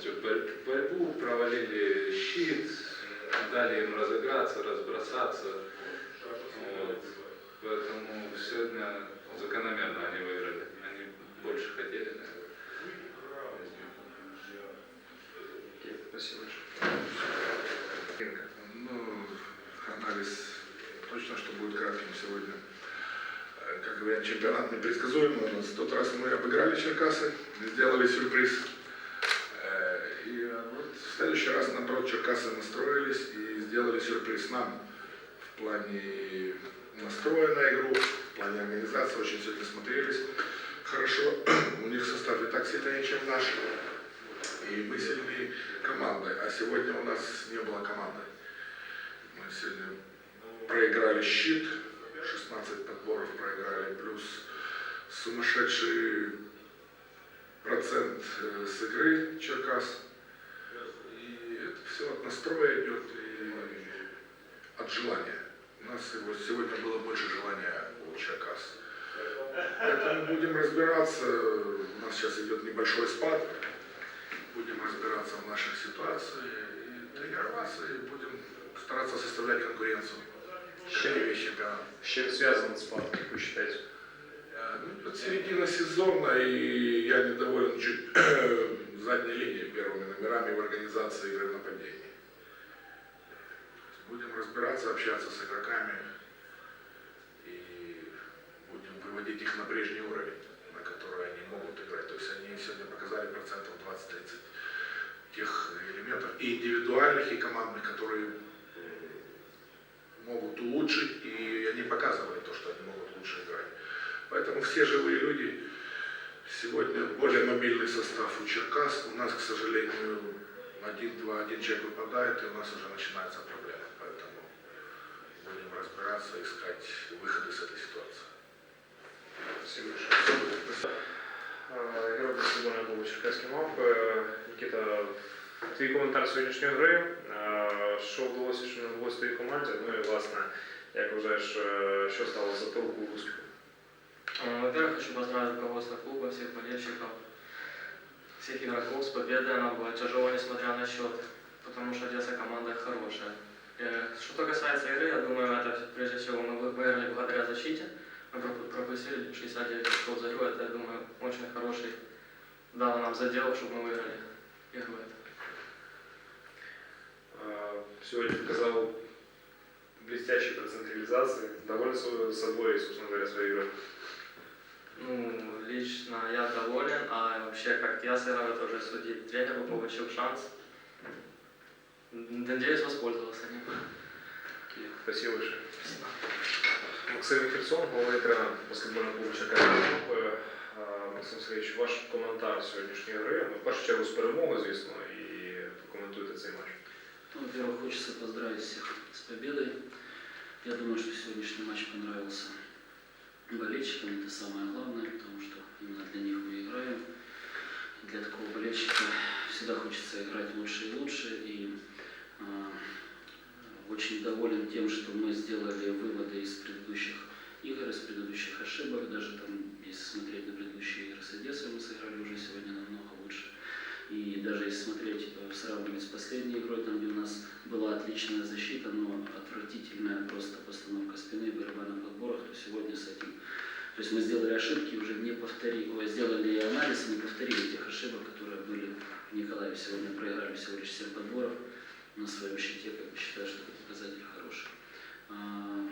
полностью борь- борьбу, провалили щит, дали им разыграться, разбросаться. Вот. Поэтому сегодня закономерно они выиграли. Они больше хотели, наверное. Спасибо большое. Ну, анализ точно, что будет кратким сегодня. Э, Как говорят, чемпионат непредсказуемый у нас. В тот раз мы обыграли Черкасы, сделали сюрприз. В следующий раз, наоборот, Черкасы настроились и сделали сюрприз нам в плане настроя на игру, в плане организации. Очень сегодня смотрелись хорошо. У них состав и так сильнее, чем наш. И мы сильнее командой. А сегодня у нас не было команды. Мы сегодня проиграли щит, 16 подборов проиграли, плюс сумасшедший процент э, с игры Черкас. И это все от настроя идет и от желания. У нас его сегодня было больше желания у Черкас. Поэтому будем разбираться. У нас сейчас идет небольшой спад. Будем разбираться в наших ситуациях и тренироваться, и будем стараться составлять конкуренцию. Как и весь чемпионат. С чем связан спад, как вы считаете? Э, ну, середина сезона, и я недоволен чуть задней линией первыми номерами в организации игры в нападении. Будем разбираться, общаться с игроками выводить их на прежний уровень, на который они могут играть. То есть они сегодня показали процентов 20-30 тех элементов и индивидуальных, и командных, которые могут улучшить, и они показывали то, что они могут лучше играть. Поэтому все живые люди, сегодня более мобильный состав у Черкас, у нас, к сожалению, один-два, один человек выпадает, и у нас уже начинается проблема. Поэтому будем разбираться, искать выход из этой ситуации. Спасибо большое. Е, Ігор Баскетбольний клубу Черкаський МАП. Е, Нікіта, твій коментар сьогоднішньої гри. Е, Що вдалося, що не вдалося твоїй команді? Ну і власне, як вважаєш, е, що стало запорукою успіху? Э, Во-первых, хочу поздравить руководство клуба, всех болельщиков, всех игроков с победой. Она была тяжелая, несмотря на счет, потому что Одесса команда хорошая. Э, Что касается игры, я думаю, это прежде всего мы вы- выиграли благодаря защите. Пропустили 69 очков за игру. Это, я думаю, очень хороший дало нам задел, чтобы мы выиграли игру. эту. Е, Сьогодні показав блестящий процент реализации. Доволен со- собой, собственно говоря, своей игрой. Ну, лично я доволен, а вообще, как я сыграл, это уже судить тренеру, получил шанс. Надеюсь, воспользовался ним. Спасибо большое. Максим Херсон, головний тренер баскетбольного клубу Черкаський МАП. Е, Максим Сергійович, ваш коментар сьогоднішньої гри. Ну, в першу чергу з перемогою, звісно, і прокоментуйте цей матч. Ну, во-первых, хочется поздравить всех с победой. Я думаю, что сегодняшний матч понравился болельщикам. Это самое главное, потому что именно для них мы играем. Для такого болельщика всегда хочется играть лучше и лучше. И а, очень доволен тем, что мы сделали выводы из последней где у нас была отличная защита, но отвратительная просто постановка спины борьба на подборах, то сегодня с этим. То есть мы сделали ошибки, уже не повторили, сделали анализ, не повторили тех ошибок, которые были в Николаеве. Сегодня проиграли всего лишь 7 подборов на своем щите, как бы считаю, что это показатель хороший. А,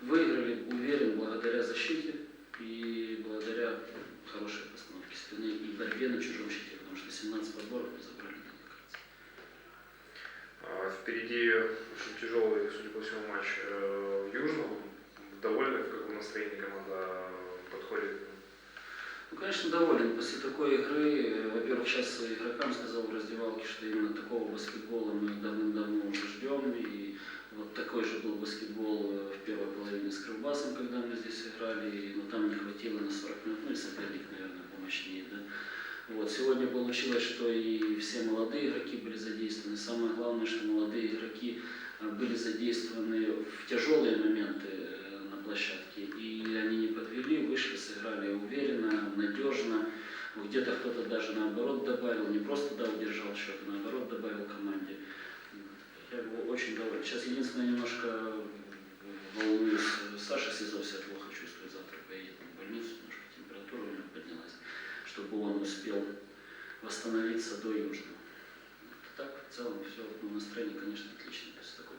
Выиграли, уверен, благодаря защите и благодаря хорошей постановке спины и борьбе на чужом щите, потому что 17 подборов мы забрали на мне кажется. Очень тяжелый, судя по всему, матч э, Южного. Довольны, в каком настроении команда подходит? Ну, конечно, доволен. После такой игры, э, во-первых, сейчас игрокам сказал в раздевалке, что именно такого баскетбола мы давным-давно уже ждем. И вот такой же был баскетбол э, в первой половине с Кривбасом, когда мы здесь играли, но там не хватило на 40 минут, ну и соперник, наверное, помощнее, да. Вот. Сегодня получилось, что и все молодые игроки были задействованы. Самое главное, что молодые игроки э, были задействованы в тяжелые моменты э, на площадке. И они не подвели, вышли, сыграли уверенно, надежно. Где-то кто-то даже наоборот добавил, не просто да, удержал счет, а наоборот добавил команде. Я его очень доволен. Сейчас единственное немножко волнуюсь. Саша Сизов себя плохо успел восстановиться до Южного. Вот так, в целом, все, ну, настроение, конечно, отличное после такого